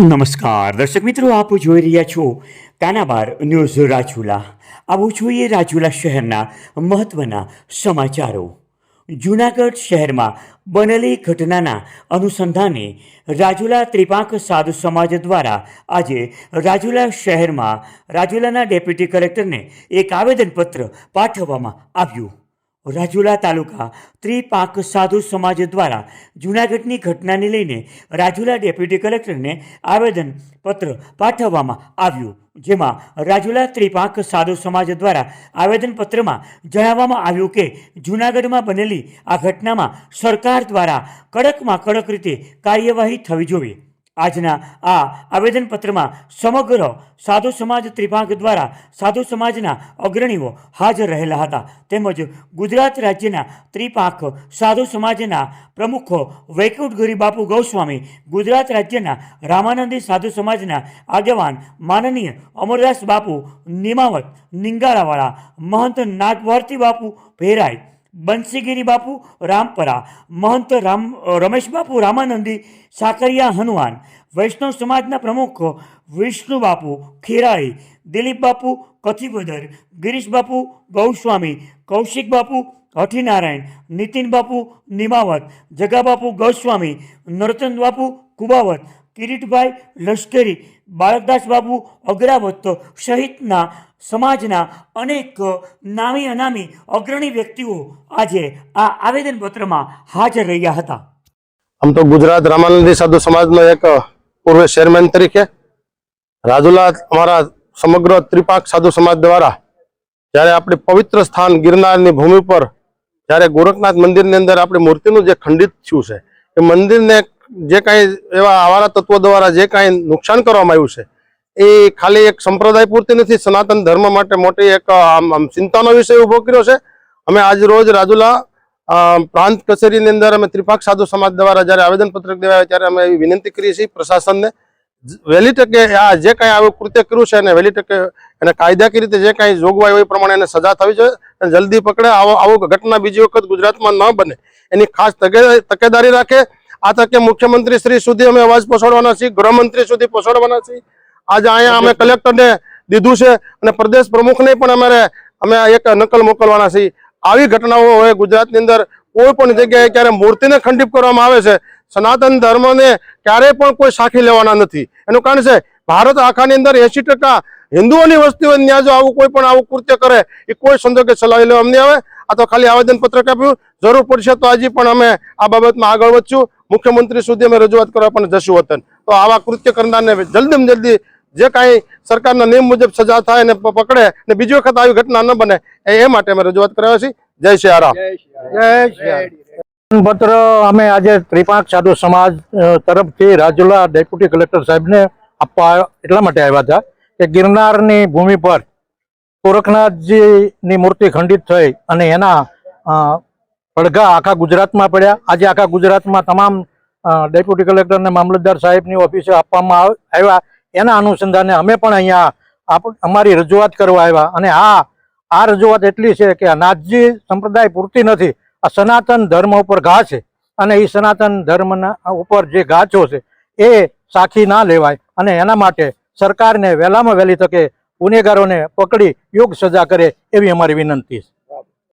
નમસ્કાર. દર્શક મિત્રો, આપ જોઈ રહ્યા છો કાનાબાર ન્યૂઝ રાજુલા. આવું જોઈએ રાજુલા શહેરના મહત્વના સમાચારો. જૂનાગઢ શહેરમાં બનેલી ઘટનાના અનુસંધાને રાજુલા ત્રિપાંક સાધુ સમાજ દ્વારા આજે રાજુલા શહેરમાં રાજુલાના ડેપ્યુટી કલેક્ટરને એક આવેદનપત્ર પાઠવવામાં આવ્યું. રાજુલા તાલુકા ત્રિપાક સાધુ સમાજ દ્વારા જૂનાગઢની ઘટનાને લઈને રાજુલા ડેપ્યુટી કલેક્ટરને આવેદન પત્ર પાઠવવામાં આવ્યું, જેમાં રાજુલા ત્રિપાક સાધુ સમાજ દ્વારા આવેદનપત્રમાં જણાવવામાં આવ્યું કે, જૂનાગઢમાં બનેલી આ ઘટનામાં સરકાર દ્વારા કડકમાં કડક રીતે કાર્યવાહી થવી જોઈએ. આજના આ આવેદનપત્રમાં સમગ્ર સાધુ સમાજ ત્રિભાગ દ્વારા સાધુ સમાજના અગ્રણીઓ હાજર રહેલા હતા. તેમજ ગુજરાત રાજ્યના ત્રિપાક સાધુ સમાજના પ્રમુખો વૈકુંઠગીરી બાપુ ગૌસ્વામી, ગુજરાત રાજ્યના રામાનંદી સાધુ સમાજના આગેવાન માનનીય અમરદાસ બાપુ, નિમાવત નિંગાળાવાળા મહંત નાગભારતી બાપુ ભેરાઈ બંસીગીરી બાપુ, રામપરા, મહંત રામ રમેશ બાપુ, રામાનંદી, સાકરિયા હનુમાન, વૈષ્ણવ સમાજના પ્રમુખ, વિષ્ણુ બાપુ, ખીરાઈ, દિલીપ બાપુ કથિબદર ગિરીશ બાપુ, ગૌસ્વામી, કૌશિક બાપુ, હઠીનારાયણ, નીતિન બાપુ, નિમાવત જગાબાપુ ગૌસ્વામી નરતન બાપુ, કુબાવત કિરીટભાઈ લશ્કરી, બાળકદાસ બાબુ અગ્રાવત, સહિતના સમાજના અનેક નામી અનામી અગ્રણી વ્યક્તિઓ આજે આ આવેદનપત્રમાં હાજર રહ્યા હતા. આમ તો ગુજરાત રામાનંદી સાધુ સમાજનો એક પૂર્વ ચેરમેન તરીકે રાજુલા અમારા સમગ્ર ત્રિપાક સાધુ સમાજ દ્વારા જ્યારે આપણી પવિત્ર સ્થાન ગિરનારની ભૂમિ પર જ્યારે ગોરખનાથ મંદિરની અંદર આપણી મૂર્તિનું જે ખંડિત થયું છે, એ મંદિરને જે કાંઈ એવા આવારા તત્વો દ્વારા જે કાંઈ નુકસાન કરવામાં આવ્યું છે, એ ખાલી એક સંપ્રદાય પૂરતી નથી, સનાતન ધર્મ માટે મોટી એક, આમ આમ ચિંતાનો વિષય ઊભો કર્યો છે. અમે આજ રોજ રાજુલા પ્રાંત કચેરીની અંદર અમે ત્રિપાક સાધુ સમાજ દ્વારા જ્યારે આવેદનપત્રક દેવાય ત્યારે અમે એવી વિનંતી કરીએ છીએ પ્રશાસનને વહેલી તકે આ જે કાંઈ આવું કૃત્ય કર્યું છે અને વહેલી તકે એને કાયદાકીય રીતે જે કાંઈ જોગવાઈ હોય એ પ્રમાણે એને સજા થવી જોઈએ અને જલ્દી પકડે. આવો આવો ઘટના બીજી વખત ગુજરાતમાં ન બને. એની ખાસ તકે- તકેદારી રાખે આ તકે મુખ્યમંત્રી શ્રી સુધી અમે અવાજ પહોંચાડવાના છીએ ગૃહમંત્રી સુધી પહોંચાડવાના છીએ. આજે અહીંયા અમે કલેક્ટરને દીધું છે અને પ્રદેશ પ્રમુખને પણ અમારે અમે એક નકલ મોકલવાના છીએ. આવી ઘટનાઓ હોય ગુજરાતની અંદર કોઈ પણ જગ્યાએ ક્યારે મૂર્તિને ખંડિત કરવામાં આવે છે સનાતન ધર્મને ક્યારેય પણ કોઈ સાખી લેવાના નથી. એનું કારણ છે ભારત આખાની અંદર એસી ટકા હિન્દુઓની વસ્તી હોય ત્યાં જો આવું કોઈ પણ આવું કૃત્ય કરે એ કોઈ સંજોગે ચલાવી લેવા નહીં આવે. આ તો ખાલી આવેદન પત્રક આપ્યું. જરૂર પડશે તો હજી પણ અમે આ બાબતમાં આગળ વધશું. મુખ્યમંત્રી સુધી અમે રજૂઆત કરવા પણ જશું વતન. તો આવા કૃત્ય કરનારને જલ્દીમાં જલ્દી જે કાંઈ સરકારના નિયમ મુજબ સજા થાય ને પકડે ને બીજી વખત આવી ઘટના ન બને એ માટે અમે રજૂઆત કરાવ્યા છીએ. જય શ્રી રામ પત્ર અમે આજે ત્રિપાંક સાધુ સમાજ તરફથી રાજુલા ડેપ્યુટી કલેક્ટર સાહેબને આપવા એટલા માટે આવ્યા હતા કે ગિરનારની ભૂમિ પર ગોરખનાથજીની મૂર્તિ ખંડિત થઈ અને એના પડઘા આખા ગુજરાતમાં પડ્યા. આજે આખા ગુજરાતમાં તમામ ડેપ્યુટી કલેક્ટર અને મામલતદાર સાહેબની ઓફિસે આપવામાં આવ- આવ્યા. એના અનુસંધાને અમે પણ અહીંયા અમારી રજૂઆત કરવા આવ્યા. અને આ આ રજૂઆત એટલી છે કે નાથજી સંપ્રદાય પૂરતી નથી. આ સનાતન ધર્મ ઉપર ઘા છે. અને એ સનાતન ધર્મના ઉપર જે ગાછો છે એ સાખી ના લેવાય અને એના માટે સરકારને વહેલામાં વહેલી તકે ગુનેગારોને પકડી યોગ સજા કરે એવી અમારી વિનંતી છે.